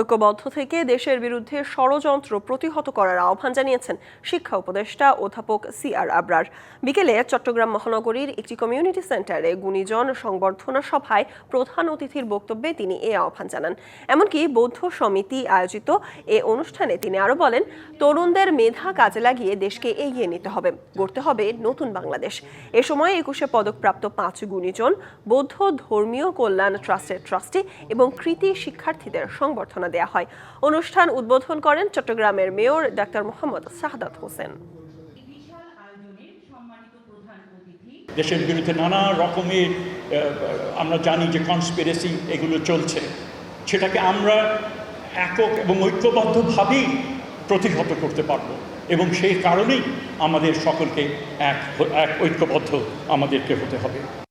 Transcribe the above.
ঐক্যবদ্ধ থেকে দেশের বিরুদ্ধে ষড়যন্ত্র প্রতিহত করার আহ্বান জানিয়েছেন শিক্ষা উপদেষ্টা অধ্যাপক সি আর আবরার। বিকেলে চট্টগ্রাম মহানগরীর একটি কমিউনিটি সেন্টারে গুণীজন সংবর্ধনা সভায় প্রধান অতিথির বক্তব্যে তিনি এ আহ্বান জানান। এমনকি বৌদ্ধ সমিতি আয়োজিত এ অনুষ্ঠানে তিনি আরও বলেন, তরুণদের মেধা কাজে লাগিয়ে দেশকে এগিয়ে নিতে হবে, গড়তে হবে নতুন বাংলাদেশ। এ সময় একুশে পদকপ্রাপ্ত পাঁচ গুণীজন বৌদ্ধ ধর্মীয় কল্যাণ ট্রাস্টের ট্রাস্টি এবং কৃতি শিক্ষার্থীদের সংবর্ধনা দেওয়া হয়। অনুষ্ঠান উদ্বোধন করেন চট্টগ্রামের মেয়র ডাক্তার মোহাম্মদ শাহাদাত হোসেন। দেশের বিরুদ্ধে নানা রকমের আমরা জানি যে কনস্পিরেসি এগুলো চলছে। সেটাকে আমরা একক এবং ঐক্যবদ্ধভাবেই প্রতিহত করতে পারব এবং সেই কারণেই আমাদের সকলকে এক ঐক্যবদ্ধ আমাদেরকে হতে হবে।